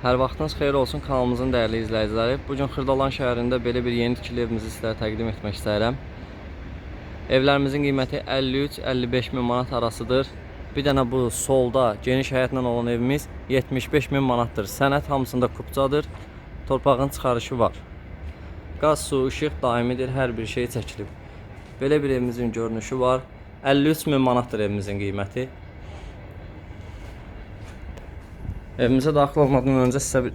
Hər vaxtınız xeyir olsun kanalımızın dəyərli izləyiciləri. Bu gün Xırdalan şəhərində belə bir yeni tikili evimizi sizlərə təqdim etmək istəyirəm. Evlərimizin qiyməti 53-55 min manat arasıdır. Bir dənə bu solda geniş həyətlə olan evimiz 75 min manatdır. Sənəd hamısında kupçadır. Torpağın çıxarışı var. Qaz, su, işıq daimidir, hər bir şey çəkilib. Belə bir evimizin görünüşü var. 53 min manatdır evimizin qiyməti. Evimizə daxil olmadan öncə sizə bir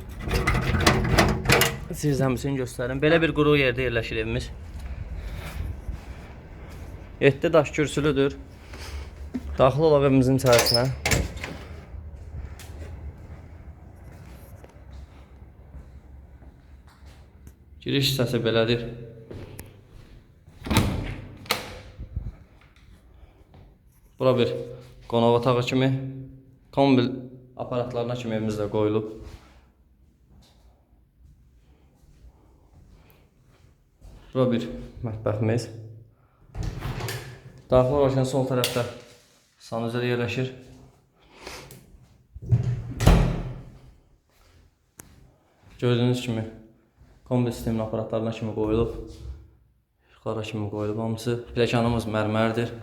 zirzəmisini göstərim. Belə bir quru yerdə yerləşir evimiz. 7 daş kürsülüdür. Daxil olaq evimizin içərisinə. Giriş hissəsi belədir. Bura bir qonaq otağı kimi, kombil aparatlarına kimi evimizdə qoyulub. Bura bir mətbəximiz. Daxil olarkən sol tərəfdə sanuzel yerləşir. Gördüyünüz kimi kombi sistemin aparatlarına kimi qoyulub. İşıqlara kimi qoyulub hamısı. Pilləkənimiz mərmərdir.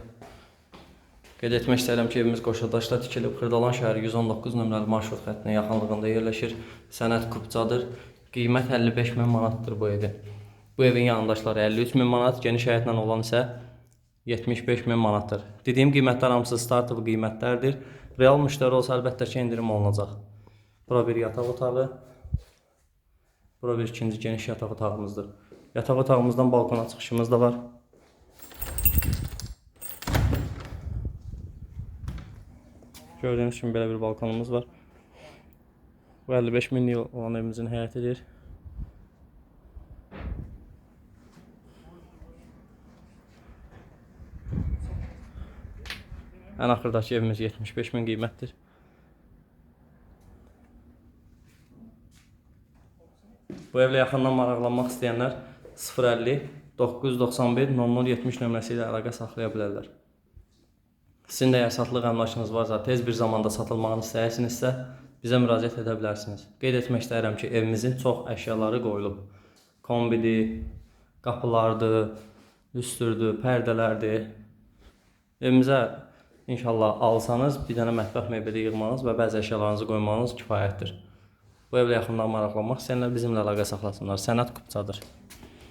Qeyd etmək istəyirəm ki, evimiz Qoşadaşda tikilib, Xırdalan şəhəri 119 nömrəli marşrut xəttinə yaxınlığında yerləşir. Sənəd kupçadır. Qiymət 55 min manatdır bu evin. Bu evin yandaşları 53 min manat, geniş həyətlə olan isə 75 min manatdır. Dediyim qiymətlər hamısı startov qiymətlərdir. Real müştəri olsa əlbəttə ki, endirim olunacaq. Bura bir yataq otağı. Bura bir ikinci geniş yataq otağımızdır. Yataq otağımızdan balkona çıxışımız da var. Gördüyünüz kimi belə bir balkonumuz var. Bu 55 minlik olan evimizin həyətidir. Ən axırdakı evimiz 75 min qiymətdir. Bu evlə yaxından maraqlanmaq istəyənlər 050 991 0070 nömrəsi ilə əlaqə saxlaya bilərlər. Sizin də əgər satılıq əmlakınız varsa, tez bir zamanda satılmağını istəyirsinizsə, bizə müraciət edə bilərsiniz. Qeyd etmək istəyirəm ki, evimizin çox əşyaları qoyulub. Kombidir, qapılardır, üstürdür, pərdələrdir. Evimizə inşallah alsanız, bir dənə mətbəx mebeli yığmanız və bəzi əşyalarınızı qoymanız kifayətdir. Bu evlə yaxından maraqlanmaq istəyənlər bizimlə əlaqə saxlasınlar. Sənət Qupçadır.